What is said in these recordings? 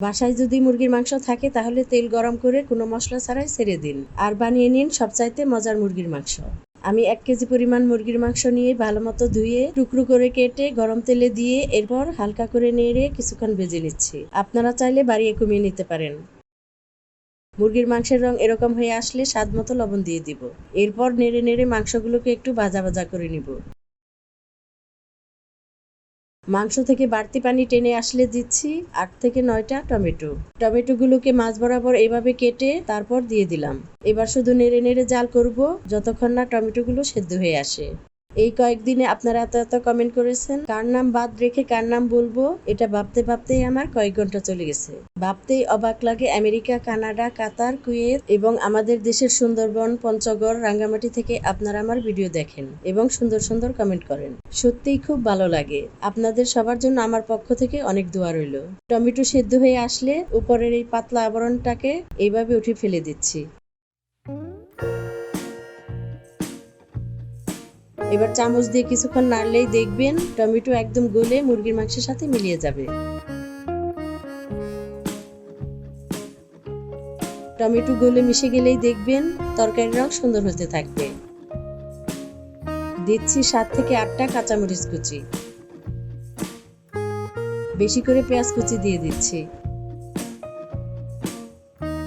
বাসায় যদি মুরগির মাংস থাকে, তাহলে তেল গরম করে কোনো মশলা ছাড়াই ছেড়ে দিন। আর বানিয়ে নিন সবচাইতে মজার মুরগির মাংস। আমি এক কেজি পরিমাণ মুরগির মাংস নিয়ে ভালো মতো ধুয়ে, টুকরো করে কেটে গরম তেলে দিয়ে এরপর হালকা করে নেড়ে কিছুক্ষণ ভেজে নিচ্ছি। আপনারা চাইলে বাড়িয়ে কমিয়ে নিতে পারেন। মুরগির মাংসের রং এরকম হয়ে আসলে স্বাদ মতো লবণ দিয়ে দিব। এরপর নেড়ে নেড়ে মাংসগুলোকে একটু ভাজা ভাজা করে নিব। মাংস থেকে বাড়তি পানি টেনে আসলে দিচ্ছি, আট থেকে নয়টা টমেটো। টমেটোগুলোকে মাছ বরাবর এভাবে কেটে তারপর দিয়ে দিলাম। এবার শুধু নেড়ে নেড়ে জাল করব, যতক্ষণ না টমেটোগুলো সেদ্ধ হয়ে আসে। এই কয়েকদিনে আপনারা এত এত কমেন্ট করেছেন। কার নাম বাদ রেখে কার নাম বলব, এটা ভাবতে ভাবতেই আমার কয়েক ঘণ্টা চলে গেছে। ভাবতেই অবাক লাগে আমেরিকা, কানাডা, কাতার, কুয়েত এবং আমাদের দেশের সুন্দরবন, পঞ্চগড়, রাঙ্গামাটি থেকে আপনারা আমার ভিডিও দেখেন এবং সুন্দর সুন্দর কমেন্ট করেন। সত্যিই খুব ভালো লাগে। আপনাদের সবার জন্য আমার পক্ষ থেকে অনেক দোয়া রইল। টমেটো সেদ্ধ হয়ে আসলে উপরের এই পাতলা আবরণটাকে এইভাবে উঠে ফেলে দিচ্ছি। এবার চামচ দিয়ে কিছুক্ষণ নাড়লেই দেখবেন টমেটো একদম গলে মুরগির মাংসের সাথে মিলিয়ে যাবে। টমেটো গলে মিশে গেলেই দেখবেন তরকারির রং সুন্দর হতে থাকবে। দিচ্ছি সাত থেকে আটটা কাঁচামরিচ কুচি। বেশি করে পেঁয়াজ কুচি দিয়ে দিচ্ছি।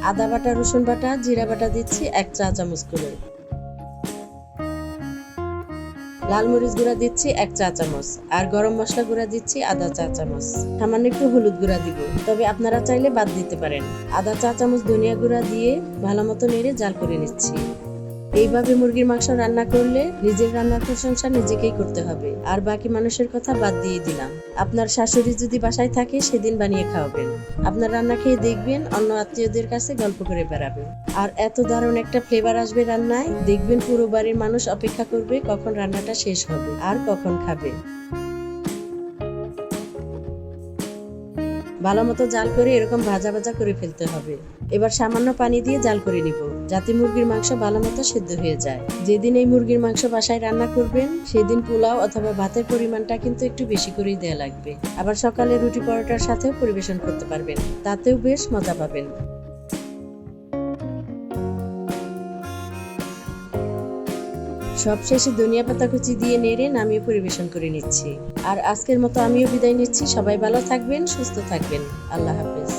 আদা বাটা, রসুন বাটা, জিরা বাটা দিচ্ছি এক চা চামচ করে। লাল মরিচ গুঁড়া দিচ্ছি এক চা চামচ, আর গরম মশলা গুঁড়া দিচ্ছি আধা চা চামচ। সামান্য একটু হলুদ গুঁড়া দিব, তবে আপনারা চাইলে বাদ দিতে পারেন। আধা চা চামচ ধনিয়া গুঁড়া দিয়ে ভালো মতো নেড়ে জাল করে নিচ্ছি। এইভাবে মুরগির মাংস রান্না করলে নিজের রান্নার প্রশংসা নিজেকেই করতে হবে। আর বাকি মানুষের কথা বাদ দিয়ে দিলাম। আপনার শাশুড়ি যদি বাসায় থাকে, সেদিন বানিয়ে খাওয়াবেন। আপনার রান্না খেয়ে দেখবেন, অন্য আত্মীয়দের কাছে গল্প করে বেড়াবেন। আর এত দারুণ একটা ফ্লেভার আসবে রান্নায়, দেখবেন পুরো বাড়ির মানুষ অপেক্ষা করবে কখন রান্নাটা শেষ হবে, আর কখন খাবে। ভালো মতো জাল করে এরকম ভাজা ভাজা করে ফেলতে হবে। এবার সামান্য পানি দিয়ে জাল করে নিব। যাতে মুরগির মাংস ভালো মতো সেদ্ধ হয়ে যায়। যেদিন এই মুরগির মাংস বাসায় রান্না করবেন, সেদিন পোলাও অথবা ভাতের পরিমাণটা কিন্তু একটু বেশি করেই দেওয়া লাগবে। আবার সকালে রুটি পরোটার সাথেও পরিবেশন করতে পারবেন। তাতেও বেশ মজা পাবেন। সবশেষে ধনিয়া পাতা কুচি দিয়ে নেড়ে নামিয়ে পরিবেশন করে নিচ্ছি। আর আজকের মতো আমিও বিদায় নিচ্ছি। সবাই ভালো থাকবেন, সুস্থ থাকবেন। আল্লাহ হাফেজ।